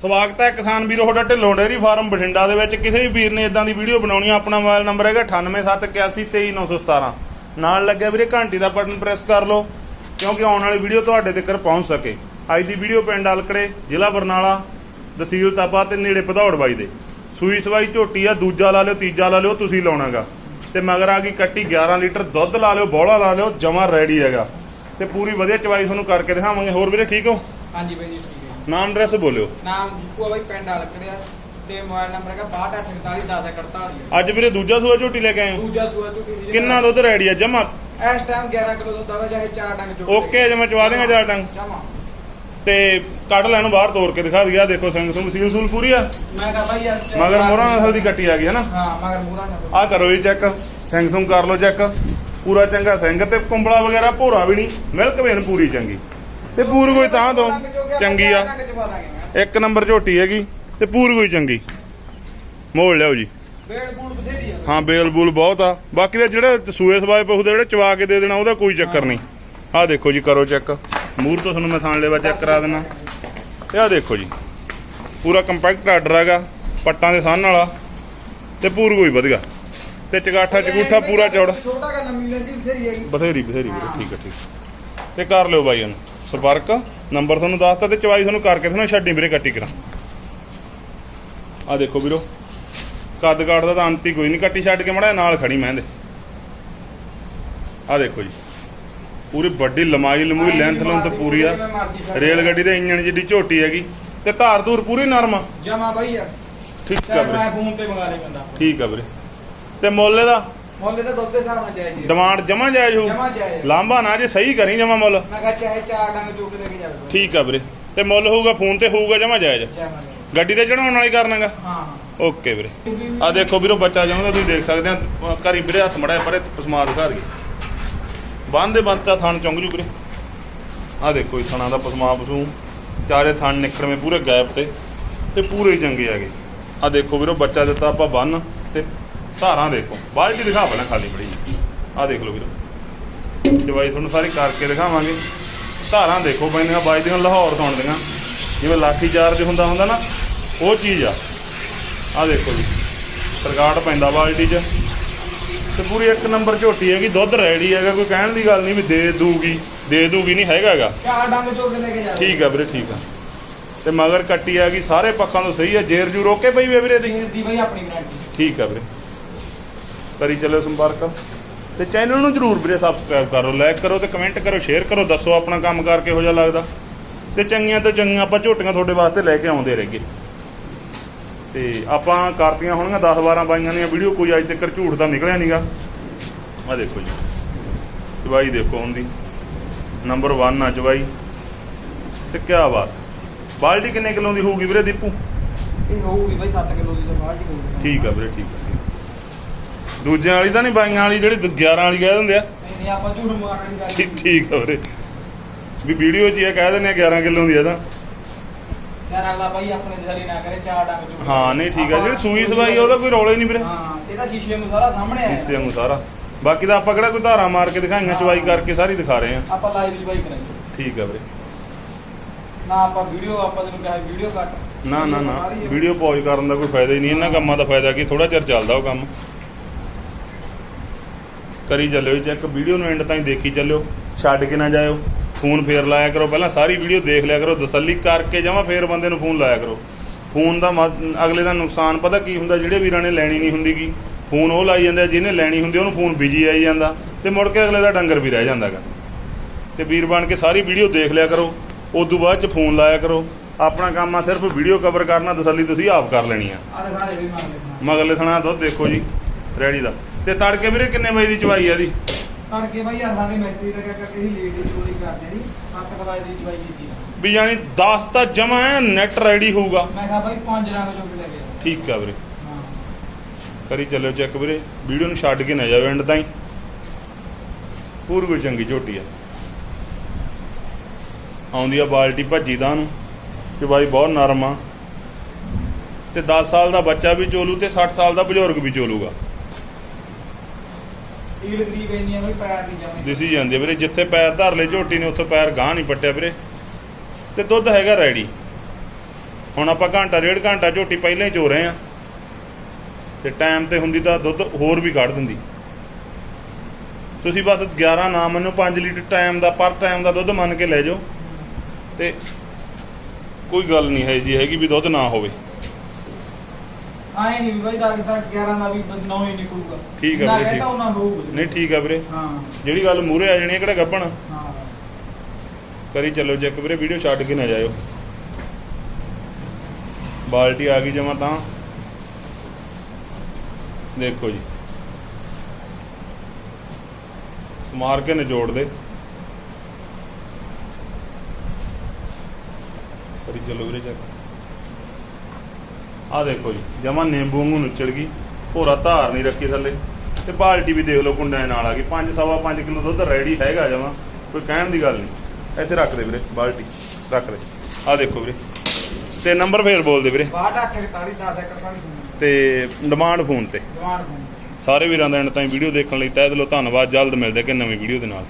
ਸਵਾਗਤ ਹੈ ਕਿਸਾਨ ਵੀਰੋ, ਤੁਹਾਡਾ ਢਿੱਲੋਂ ਡੇਅਰੀ ਫਾਰਮ ਬਠਿੰਡਾ ਦੇ ਵਿੱਚ। ਕਿਸੇ ਵੀ ਵੀਰ ਨੇ ਇਦਾਂ ਦੀ ਵੀਡੀਓ ਬਣਾਉਣੀ ਆ, ਆਪਣਾ ਮੋਬਾਈਲ ਨੰਬਰ ਹੈਗਾ 9871823917 ਨਾਲ ਲੱਗਿਆ ਵੀਰੇ, ਘੰਟੀ ਦਾ ਬਟਨ ਪ੍ਰੈਸ ਕਰ ਲਓ, ਕਿਉਂਕਿ ਆਉਣ ਵਾਲੀ ਵੀਡੀਓ ਤੁਹਾਡੇ ਤੱਕ ਪਹੁੰਚ ਸਕੇ। ਅੱਜ ਦੀ ਵੀਡੀਓ ਪਿੰਡ ਅਲਕੜੇ, ਜ਼ਿਲ੍ਹਾ ਬਰਨਾਲਾ, ਤਹਿਸੀਲ ਤਾਪਾ ਤੇ ਨੇੜੇ ਭਦੌੜ ਬਾਈ ਦੇ। ਸੂਈ ਸਵਾਈ ਝੋਟੀ ਆ, ਦੂਜਾ ਲਾ ਲਿਓ, ਤੀਜਾ ਲਾ ਲਿਓ, ਤੁਸੀਂ ਲਾਉਣਾਗਾ। ਤੇ ਮਗਰ ਆ ਗਈ ਕੱਟੀ 11 ਲੀਟਰ ਦੁੱਧ ਲਾ ਲਿਓ, ਬੋਲਾ ਲਾ ਲਿਓ, ਜਮਾ ਰੈਡੀ ਹੈਗਾ। ਤੇ ਪੂਰੀ ਵਧੀਆ ਚਵਾਈ ਤੁਹਾਨੂੰ ਕਰਕੇ ਦਿਖਾਵਾਂਗੇ। ਹੋਰ ਵੀਰੇ, ਠੀਕ ਹੋ? ਹਾਂਜੀ ਬਾਈ ਜੀ, ਠੀਕ। ਨਾਮ ਐਡਰੈਸ ਬੋਲਿਓ। ਨਾਮ ਦੀਪੂ ਆ ਬਾਈ ਪਿੰਡ ਅਲਕੜਿਆ ਤੇ ਮੋਬਾਈਲ ਨੰਬਰ ਹੈਗਾ 62481048 ਅੱਜ ਵੀਰੇ ਦੂਜਾ ਸੂਆ ਝੋਟੀ ਲੈ ਕੇ ਆਏ ਹੋ? ਦੂਜਾ ਸੂਆ ਝੂਟੀ ਦੀ ਕਿੰਨਾ ਦੁੱਧ ਰੈਡੀ ਆ? ਜਮਾ? ਇਸ ਟਾਈਮ 11 ਕਿਲੋ ਦੁੱਧ ਆਵੇ ਚਾਹੇ 4 ਡੰਗ ਚੋਕ ਓਕੇ ਜਮਾ ਚਵਾ ਦੇਗਾ ਚਾਰ ਡੰਗ ਜਮਾ। ਤੇ ਕੱਢ ਲੈਣ ਬਾਹਰ ਤੋੜ ਕੇ ਦਿਖਾ ਦਿਆ ਦੇਖੋ ਸਿੰਘ ਸੁੰਗ ਸੀਲ ਸੂਲ ਪੂਰੀ ਆ? ਮੈਂ ਕਹਾ ਬਾਈ ਮਗਰ ਮੋਹਰਾ ਨਸਲ ਦੀ ਕੱਟੀ ਆ ਗਈ ਹੈ ਨਾ? ਹਾਂ ਮਗਰ ਮੋਹਰਾ ਨਸਲ ਆ ਕਰੋ ਜੀ ਚੈੱਕ ਸਿੰਘ ਸੁੰਗ ਕਰ ਲਓ ਚੈੱਕ ਪੂਰਾ ਚੰਗਾ ਸਿੰਘ ਤੇ ਕੁੰਬਲਾ ਵਗੈਰਾ ਭੋਰਾ ਵੀ ਨਹੀਂ। ਮਿਲਕ ਵੇਨ ਪੂਰੀ ਚੰਗੀ। ਤੇ ਪੂਰ ਕੋਈ ਤਾਂ ਤੋਂ। ਚੰਗੀ ਆ। ਇੱਕ ਨੰਬਰ ਝੋਟੀ ਹੈਗੀ ਤੇ ਪੂਰ ਕੋਈ ਚੰਗੀ। ਮੋੜ ਲਿਆਓ ਜੀ। ਆ। ਹਾਂ ਬੇਲ ਬੂਲ ਬਹੁਤ ਆ। ਬਾਕੀ ਦੇ ਜਿਹੜੇ ਸੂਏ ਸਵਾਏ ਪਹੂ ਦੇ ਜਿਹੜੇ ਚਵਾ ਕੇ ਦੇ ਦੇਣਾ ਉਹਦਾ ਕੋਈ ਚੱਕਰ ਨਹੀਂ। ਆਹ ਦੇਖੋ ਜੀ ਕਰੋ ਚੈੱਕ। ਮੂਰ ਤੋਂ ਤੁਹਾਨੂੰ ਮੈਂ ਥਾਣ ਲੈਵਾ ਚੈੱਕ ਕਰਾ ਦੇਣਾ ਇਹ ਆਹ ਦੇਖੋ ਜੀ ਪੂਰਾ ਕੰਪੈਕਟ ਆਰਡਰ ਹੈਗਾ ਪੱਟਾਂ ਦੇ ਸਾਨ ਵਾਲਾ। ਤੇ ਪੂਰ ਕੋਈ ਵਧੀਆ। ਤੇ ਚਗਾਠਾ ਚਗੂਠਾ ਪੂਰਾ ਚੌੜਾ। ਛੋਟਾ ਕਾ ਲੰਮੀ ਲੈਂਦੀ ਬਥੇਰੀ ਹੈਗੀ। ਬਥੇਰੀ ਬਥੇਰੀ ਠੀਕ ਹੈ ਠੀਕ ਤੇ ਕਰ ਲਿਓ ਬਾਈ ਇਹਨੂੰ ਸੰਪਰਕ ਨੰਬਰ ਤੁਹਾਨੂੰ ਦੱਸਤਾ ਤੇ ਚਵਾਈ ਤੁਹਾਨੂੰ ਕਰਕੇ ਤੁਹਾਨੂੰ ਛੱਡੀ ਵੀਰੇ ਕੱਟੀ ਕਰਾਂ। ਆ ਦੇਖੋ ਵੀਰੋ ਕੱਦ ਕਾਠ ਦਾ ਤਾਂ ਅੰਤ ਕੋਈ ਨਹੀਂ ਕੱਟੀ ਛੱਡ ਕੇ ਮੜਾ ਨਾਲ ਖੜੀ ਮੈਂ ਦੇ ਆ ਦੇਖੋ ਜੀ ਪੂਰੀ ਵੱਡੀ ਲੰਮਾਈ ਲੰਮੂਈ ਲੈਂਥ ਲੰਥ ਪੂਰੀ ਆ। ਰੇਲ ਗੱਡੀ ਦੇ ਇੰਜਣ ਜਿੱਡੀ ਝੋਟੀ ਹੈਗੀ ਤੇ ਧਾਰ ਧੂਰ ਪੂਰੀ ਨਰਮ ਆ। ਜਮਾ ਬਾਈ ਯਾਰ ਠੀਕ ਆ ਵੀਰੇ। ਮੈਂ ਫੋਨ ਤੇ ਮੰਗਾ ਲੇ ਬੰਦਾ। ਠੀਕ ਆ ਵੀਰੇ। ਤੇ ਮੁੱਲ ਇਹਦਾ? ਮੁੱਲ ਤਾਂ ਦੁੱਧ ਦੇ ਹਿਸਾਬ ਨਾਲ ਜਾਇਜ਼ ਹੀ ਆ। ਡਿਮਾਂਡ ਜਮਾ ਜਾਇਜ਼ ਹੋਊ। ਜਮਾਂ ਜਾਇਜ਼। ਲਾਂਭਾ ਨਾ ਜੇ ਸਹੀ ਕਰੀ ਜਮਾ ਮੁੱਲ। ਮੈਂ ਕਹਾ ਚਾਹੇ 4 ਡੰਗ ਚੋਕ ਲੈ ਕੇ ਜਾਵੇ ਠੀਕ ਆ ਵੀਰੇ। ਤੇ ਮੁੱਲ ਹੋਊਗਾ ਫੋਨ ਤੇ ਹੋਊਗਾ ਜਮਾ ਜਾਇਜ਼। ਗੱਡੀ ਤੇ ਚੜਾਉਣ ਵਾਲੀ ਕਰਨਾਗਾ ਹਾਂ। ਓਕੇ ਵੀਰੇ। ਆ ਦੇਖੋ ਵੀਰੋ ਬੱਚਾ ਜਾਉਂਦਾ ਤੁਸੀਂ ਦੇਖ ਸਕਦੇ ਆ ਘਰੀ ਵੀਰੇ ਹੱਥ ਮੜਿਆ ਪਰੇ ਪਸਮਾ ਦਿਖਾ ਰਹੀ ਬੰਨ ਦੇ ਬੱਚਾ ਥਣ ਚੁੰਗ ਜੂ ਵੀਰੇ। ਆ ਦੇਖੋ ਇਹ ਥਣਾ ਦਾ ਪਸਮਾ ਪਸੂ ਚਾਰੇ ਥਣ ਨਿਕੜਵੇਂ ਪੂਰੇ ਗੈਪ ਤੇ। ਤੇ ਪੂਰੇ ਹੀ ਚੰਗੇ ਹੈਗੇ। ਆ ਦੇਖੋ ਵੀਰੋ ਬੱਚਾ ਦਿੱਤਾ ਆਪਾਂ ਬੰਨ ਤੇ ਧਾਰਾਂ ਦੇਖੋ। ਬਾਲਟੀ ਦਿਖਾ ਪਹਿਲਾਂ ਖਾਲੀ ਬੜੀ ਆ ਦੇਖ ਲਓ ਵੀਰੋ। ਦਵਾਈ ਤੁਹਾਨੂੰ ਸਾਰੀ ਕਰਕੇ ਦਿਖਾਵਾਂਗੇ। ਧਾਰਾਂ ਦੇਖੋ ਪੈਂਦੀਆਂ ਵੱਜਦੀਆਂ ਲਾਹੌਰ ਤੋਂ ਆਉਂਦੀਆਂ। ਜਿਵੇਂ ਲਾਠੀ ਚਾਰਜ ਹੁੰਦਾ ਹੁੰਦਾ ਨਾ ਉਹ ਚੀਜ਼ ਆ। ਆ ਦੇਖੋ ਜੀ। ਸਰਕਾਟ ਪੈਂਦਾ ਬਾਲਟੀ 'ਚ। ਤੇ ਪੂਰੀ ਇੱਕ ਨੰਬਰ ਝੋਟੀ ਹੈਗੀ ਦੁੱਧ ਰੈਡੀ ਹੈਗਾ ਕੋਈ ਕਹਿਣ ਦੀ ਗੱਲ ਨਹੀਂ ਵੀ ਦੇ ਦੂਗੀ। ਦੇ ਦੂਗੀ ਨਹੀਂ ਹੈਗਾ ਹੈਗਾ। ਚਾਰ ਡੰਗ ਚੋਕ ਲੈ ਕੇ ਜਾਵੇ ਠੀਕ ਆ ਵੀਰੇ ਠੀਕ ਆ। ਤੇ ਮਗਰ ਕੱਟੀ ਹੈਗੀ ਸਾਰੇ ਪੱਖਾਂ ਤੋਂ ਸਹੀ ਆ। ਜੇਰ ਜੂ ਰੋਕੇ ਪਈ ਵੀਰੇ ਦੀ? ਬਾਈ ਆਪਣੀ ਗਾਰੰਟੀ ਠੀਕ ਆ ਵੀਰੇ। ਕਰੀ ਚੱਲਿਓ ਸੰਪਰਕ। ਤੇ ਚੈਨਲ ਨੂੰ ਜਰੂਰ ਵੀਰੇ ਸਬਸਕ੍ਰਾਈਬ ਕਰੋ ਲਾਈਕ ਕਰੋ ਤੇ ਕਮੈਂਟ ਕਰੋ ਸ਼ੇਅਰ ਕਰੋ ਦੱਸੋ ਆਪਣਾ ਕੰਮ ਕਾਰ ਕਿਹੋ ਜਿਹਾ ਲੱਗਦਾ। ਤੇ ਚੰਗੀਆਂ ਤੋਂ ਚੰਗੀਆਂ ਆਪਾਂ ਝੋਟੀਆਂ ਤੁਹਾਡੇ ਵਾਸਤੇ ਲੈ ਕੇ ਆਉਂਦੇ ਰਹੀਏ। ਤੇ ਆਪਾਂ ਕਰਤੀਆਂ ਹੋਣਗੀਆਂ 10 12 ਬਾਈਆਂ ਦੀਆਂ ਵੀਡੀਓ ਕੋਈ ਅੱਜ ਤੱਕ ਝੂਠ ਦਾ ਨਿਕਲਿਆ ਨਹੀਂਗਾ ਆ ਦੇਖੋ ਜੀ ਚਵਾਈ ਦੇਖੋ ਹੁੰਦੀ ਨੰਬਰ 1 ਆ ਚਵਾਈ। ਤੇ ਕੀ ਬਾਤ। ਬਾਲਟੀ ਕਿੰਨੇ ਕਿਲੋ ਦੀ ਹੋਊਗੀ ਵੀਰੇ ਦੀਪੂ? ਇਹ ਹੋਊਗੀ ਬਾਈ 7 ਕਿਲੋ ਦੀ ਤਾਂ ਬਾਲਟੀ ਹੋਊਗੀ ਠੀਕ ਆ ਵੀਰੇ ਠੀਕ ਆ। ਦੂਜਿਆਂ ਵਾਲੀ ਤਾਂ ਨਹੀਂ ਬਾਈਆਂ ਵਾਲੀ ਜਿਹੜੀ 11 ਵਾਲੀ ਕਹਿ ਦਿੰਦੇ ਆ। ਨਹੀਂ ਨਹੀਂ ਆਪਾਂ ਝੂਠ ਮਾਰਨ ਦੀ ਗੱਲ ਠੀਕ ਵੀਰੇ। ਵੀ ਵੀਡੀਓ 'ਚ ਇਹ ਕਹਿ ਦਿੰਦੇ ਆ 11 ਕਿਲੋ ਦੀ ਆ ਤਾਂ। ਯਾਰ ਅਗਲਾ ਬਾਈ ਆਪਣੇ ਜਰੀ ਨਾ ਕਰੇ ਚਾਰ ਡੰਗ ਚੋਕ ਹਾਂ ਨਹੀਂ ਠੀਕ ਆ ਜਿਹੜੀ ਸੂਈ ਸਵਾਈ ਉਹਦਾ ਕੋਈ ਰੌਲਾ ਨਹੀਂ ਵੀਰੇ। ਹਾਂ ਇਹਦਾ ਸ਼ੀਸ਼ੇ ਨੂੰ ਸਾਰਾ ਸਾਹਮਣੇ ਆਇਆ। ਇਸੇ ਨੂੰ ਸਾਰਾ। ਬਾਕੀ ਤਾਂ ਆਪਾਂ ਕਿਹੜਾ ਕੋਈ ਧਾਰਾ ਮਾਰ ਕੇ ਦਿਖਾਈਆਂ ਚਵਾਈ ਕਰਕੇ ਸਾਰੀ ਦਿਖਾ ਰਹੇ ਆ। ਆਪਾਂ ਲਾਈਵ ਚ ਬਾਈ ਕਰਾਂਗੇ। ਠੀਕ ਆ ਵੀਰੇ। ਨਾ ਆਪਾਂ ਵੀਡੀਓ ਆਪਾਂ ਤੈਨੂੰ ਕਿਹਾ ਵੀਡੀਓ ਕੱਟ ਨਾ ਨਾ ਨਾ ਵੀਡੀਓ ਪੌਜ਼ ਕਰਨ ਦਾ ਕੋਈ ਫਾਇਦਾ ਹੀ ਨਹੀਂ ਇਹਨਾਂ ਕੰਮਾਂ ਦਾ ਫਾਇਦਾ ਕੀ ਥੋੜਾ ਚਿਰ ਚੱਲਦਾ ਉਹ ਕੰਮ। ਕਰੀ ਚੱਲਿਓ ਚੈੱਕ ਵੀਡੀਓ ਨੂੰ ਐਂਡ ਤਾਈਂ ਦੇਖੀ ਚੱਲਿਓ ਛੱਡ ਕੇ ਨਾ ਜਾਇਓ ਫੋਨ ਫੇਰ ਲਾਇਆ ਕਰੋ ਪਹਿਲਾਂ ਸਾਰੀ ਵੀਡੀਓ ਦੇਖ ਲਿਆ ਕਰੋ ਤਸੱਲੀ ਕਰਕੇ ਜਾਵਾਂ ਫੇਰ ਬੰਦੇ ਨੂੰ ਫੋਨ ਲਾਇਆ ਕਰੋ। ਫੋਨ ਦਾ ਅਗਲੇ ਦਾ ਨੁਕਸਾਨ ਪਤਾ ਕੀ ਹੁੰਦਾ ਜਿਹੜੇ ਵੀਰਾਂ ਨੇ ਲੈਣੀ ਨਹੀਂ ਹੁੰਦੀ ਗੀ ਫੋਨ ਉਹ ਲਾਈ ਜਾਂਦੇ ਜਿਹਨੇ ਲੈਣੀ ਹੁੰਦੀ ਉਹਨੂੰ ਫੋਨ ਬਿਜ਼ੀ ਆਈ ਜਾਂਦਾ ਤੇ ਮੁੜ ਕੇ ਅਗਲੇ ਦਾ ਡੰਗਰ ਵੀ ਰਹਿ ਜਾਂਦਾਗਾ। ਤੇ ਵੀਰ ਬਣ ਕੇ ਸਾਰੀ ਵੀਡੀਓ ਦੇਖ ਲਿਆ ਕਰੋ ਉਦੋਂ ਬਾਅਦ ਚ ਫੋਨ ਲਾਇਆ ਕਰੋ ਆਪਣਾ ਕੰਮ ਆ ਸਿਰਫ ਵੀਡੀਓ ਕਵਰ ਕਰਨਾ ਤਸੱਲੀ ਤੁਸੀਂ ਆਪ ਕਰ ਲੈਣੀ ਆ। ਆ ਦਿਖਾ ਦੇ ਵੀ ਮੰਗ ਲੈ ਮਗਰਲੇ ਥਣਾ ਦੁੱਧ ਦੇਖੋ ਜੀ ਰੈਡੀ ਦਾ। ਤੇ ਤੜਕੇ ਵੀਰੇ ਕਿੰਨੇ ਵਜੇ ਦੀ ਚਵਾਈ ਆ ਇਹਦੀ? ਤੜਕੇ ਬਾਈ ਯਾਰ ਸਾਡੇ ਮਿਸਤਰੀ ਦਾ ਕਰਕੇ ਹੀ ਲੇਟ ਹੀ ਚੋਰੀ ਕਰਦੇ ਦੀ 7 ਵਜੇ ਦੀ ਦਵਾਈ ਕੀਤੀ ਵੀ ਜਾਨੀ 10 ਤਾਂ ਜਮਾ ਹੈ ਨੈਟ ਰੈਡੀ ਹੋਊਗਾ। ਮੈਂ ਕਿਹਾ ਬਾਈ ਪੰਜ ਰੰਗ ਚੋਕ ਲੈ ਕੇ ਜਾ। ਠੀਕ ਆ ਵੀਰੇ। ਕਰੀ ਚੱਲਿਓ ਚੈੱਕ ਵੀਰੇ। ਵੀਡੀਓ ਨੂੰ ਛੱਡ ਕੇ ਨਾ ਜਾਓ ਐਂਡ ਤਾਈਂ। ਪੂਰੀ ਕੋਈ ਚੰਗੀ ਝੋਟੀ ਆ। ਆਉਂਦੀ ਆ ਬਾਲਟੀ ਭੱਜੀ ਦਾ ਨੂੰ ਚਵਾਈ ਬਹੁਤ ਨਰਮ ਆ। ਤੇ 10 ਸਾਲ ਦਾ ਬੱਚਾ ਵੀ ਚੋਲੂ ਤੇ 60 ਸਾਲ ਦਾ ਬਜ਼ੁਰਗ ਵੀ ਚੋਲੂਗਾ। ਸੀਲ ਗਰੀਬ ਇੰਨੀਆਂ ਬਾਈ ਪੈਰ ਨਹੀਂ ਜਾਂਦੇ। ਦਿਸੀ ਜਾਂਦੀ ਆ ਵੀਰੇ, ਜਿੱਥੇ ਪੈਰ ਧਰ ਲਏ ਝੋਟੀ ਨੇ, ਉੱਥੇ ਪੈਰ ਗਾਂ ਨਹੀਂ ਪੱਟਿਆ ਵੀਰੇ। ਤੇ ਦੁੱਧ ਹੈਗਾ ਰੈਡੀ। ਹੁਣ ਆਪਾਂ ਘੰਟਾ, ਡੇਢ ਘੰਟਾ ਝੋਟੀ ਪਹਿਲਾਂ ਹੀ ਚੋ ਰਹੇ ਆ ਤੇ ਟਾਈਮ ਤੇ ਹੁੰਦੀ ਤਾਂ ਦੁੱਧ ਹੋਰ ਵੀ ਕੱਢ ਦਿੰਦੀ। ਤੁਸੀਂ ਬਸ 11 ਨਾ ਮੰਨੋ 5 ਲੀਟਰ ਟਾਈਮ ਦਾ, ਪਰ ਟਾਈਮ ਦਾ ਦੁੱਧ ਮੰਨ ਕੇ ਲੈ ਜਾਓ। ਤੇ ਕੋਈ ਗੱਲ ਨਹੀਂ ਹੈ ਜੀ ਹੈਗੀ ਵੀ ਦੁੱਧ ਨਾ ਹੋਵੇ। ਆਏ ਨਹੀਂ ਵੀ ਬਾਈ ਦਾ ਤੱਕ 11 ਦਾ ਵੀ 9 ਹੀ ਨਿਕਲੂਗਾ। ਠੀਕ ਆ ਨਾ ਵੀਰੇ, ਕਹਿੰਦਾ ਠੀਕ। ਉਹਨਾਂ ਹੋਊਗਾ ਨਹੀਂ ਠੀਕ ਆ ਵੀਰੇ। ਹਾਂ। ਜਿਹੜੀ ਗੱਲ ਮੂਰੇ ਆ ਜਾਣੀ ਹੈ ਕਿਹੜਾ ਗੱਪਣ? ਹਾਂ। ਕਰੀ ਚੱਲੋ ਚੈੱਕ ਵੀਰੇ ਵੀਡੀਓ ਛੱਡ ਕੇ ਨਾ ਜਾਇਓ। ਬਾਲਟੀ ਆ ਗਈ ਜਮਾ ਤਾਂ। ਦੇਖੋ ਜੀ। ਸਮਾਰ ਕੇ ਨਿਚੋੜ ਦੇ। ਕਰੀ ਚੱਲੋ ਵੀਰੇ ਚੈੱਕ। ਆ ਦੇਖੋ ਜੀ ਜਮਾ ਨਿੰਬੂ ਵਾਂਗੂ ਨੁੱਚੜ ਗਈ ਭੋਰਾ ਧਾਰ ਨਹੀਂ ਰੱਖੀ ਥੱਲੇ। ਤੇ ਬਾਲਟੀ ਵੀ ਦੇਖ ਲਓ ਕੁੰਡਿਆਂ ਨਾਲ ਆ ਗਈ 5 ਸਵਾ 5 ਕਿਲੋ ਦੁੱਧ ਰੈਡੀ ਹੈਗਾ ਜਮਾ ਕੋਈ ਕਹਿਣ ਦੀ ਗੱਲ ਨਹੀਂ। ਇੱਥੇ ਰੱਖ ਦੇ ਵੀਰੇ ਬਾਲਟੀ ਰੱਖ ਦੇ। ਆ ਦੇਖੋ ਵੀਰੇ ਤੇ ਨੰਬਰ ਫੇਰ ਬੋਲ ਦੇ ਵੀਰੇ। 62 41 10 41 ਤੇ। ਡਿਮਾਂਡ ਫੋਨ ਤੇ। ਸਾਰੇ ਵੀਰਾਂ ਦਾ ਐਂਡ ਤਾਈਂ ਵੀਡੀਓ ਦੇਖਣ ਲਈ ਤਹਿ ਦਿਲੋਂ ਧੰਨਵਾਦ ਜਲਦ ਮਿਲਦੇ ਕਿ ਨਵੀਂ ਵੀਡੀਓ ਦੇ ਨਾਲ।